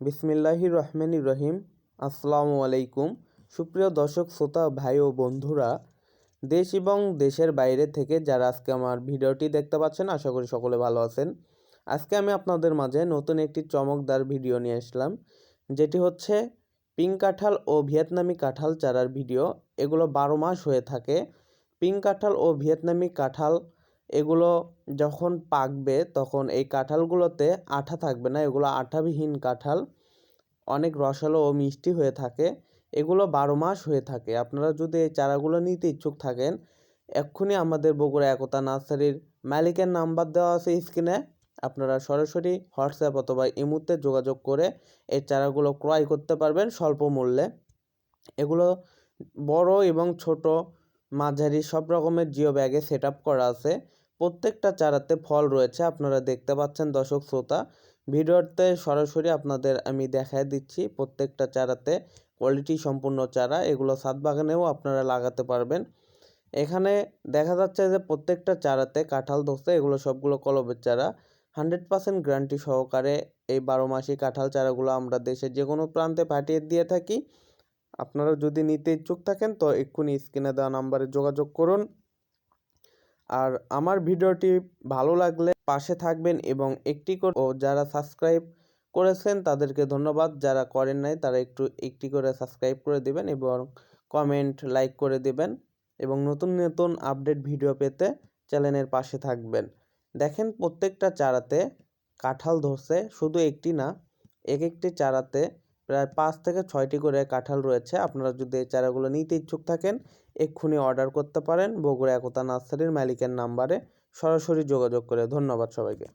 বিসমিল্লাহির রহমানির রহিম। আসসালামু আলাইকুম। সুপ্রিয় দর্শক, শ্রোতা, ভাই ও বন্ধুরা, দেশ এবং দেশের বাইরে থেকে যারা আজকে আমার ভিডিওটি দেখতে পাচ্ছেন, আশা করি সকলে ভালো আছেন। আজকে আমি আপনাদের মাঝে নতুন একটি চমকদার ভিডিও নিয়ে আসলাম, যেটি হচ্ছে পিঙ্ক কাঁঠাল ও ভিয়েতনামি কাঁঠাল চারার ভিডিও। এগুলো বারো মাস হয়ে থাকে। পিঙ্ক কাঁঠাল ও ভিয়েতনামি কাঁঠাল এগুলো যখন পাকবে, তখন এই কাঁঠালগুলোতে আঠা থাকবে না। এগুলো আঠাবিহীন কাঁঠাল। অনেক রসালো ও মিষ্টি হয়ে থাকে। এগুলো বারো মাস হয়ে থাকে। আপনারা যদি এই চারাগুলো নিতে ইচ্ছুক থাকেন, এক্ষুনি আমাদের বগুড়া একতা নার্সারির মালিকের নাম্বার দেওয়া আছে স্ক্রিনে। আপনারা সরাসরি হোয়াটসঅ্যাপ অথবা ইমুতে যোগাযোগ করে এই চারাগুলো ক্রয় করতে পারবেন স্বল্প মূল্যে। এগুলো বড় এবং ছোট মাঝারি সব রকমের জিও ব্যাগে সেট আপ করা আছে। প্রত্যেকটা চারাতে ফল রয়েছে, আপনারা দেখতে পাচ্ছেন দর্শক শ্রোতা। ভিডিওতে সরাসরি আপনাদের আমি দেখায় দিচ্ছি প্রত্যেকটা চারাতে কোয়ালিটি সম্পূর্ণ চারা, এগুলো সাত বাগানেও আপনারা লাগাতে পারবেন। এখানে দেখা যাচ্ছে যে প্রত্যেকটা চারাতে কাঁঠাল ধরছে, এগুলো সবগুলো কলবের চারা। হান্ড্রেড পার্সেন্ট গ্যারান্টি সহকারে এই বারো মাসি কাঁঠাল চারাগুলো আমরা দেশের যে কোনো প্রান্তে পাঠিয়ে দিয়ে থাকি। আপনারা যদি নিতে ইচ্ছুক থাকেন তো এক্ষুনি স্ক্রিনে দেওয়া নাম্বারে যোগাযোগ করুন। আর আমার ভিডিওটি ভালো লাগলে পাশে থাকবেন এবং একটি করে ও যারা সাবস্ক্রাইব করেছেন তাদেরকে ধন্যবাদ, যারা করেন নাই তারা একটু একটি করে সাবস্ক্রাইব করে দিবেন এবং কমেন্ট, লাইক করে দিবেন এবং নতুন নতুন আপডেট ভিডিও পেতে চ্যানেলের পাশে থাকবেন। দেখেন প্রত্যেকটা চারাতে কাঁঠাল ধরছে, শুধু একটি না এক একটি চারাতে প্রায় পাঁচ থেকে ছয়টি করে কাঁঠাল রয়েছে। আপনারা যদি এই চারাগুলো নিতে ইচ্ছুক থাকেন, এক্ষুনি অর্ডার করতে পারেন। বগুড়া একতা নার্সারির মালিকের নাম্বারে সরাসরি যোগাযোগ করে। ধন্যবাদ সবাইকে।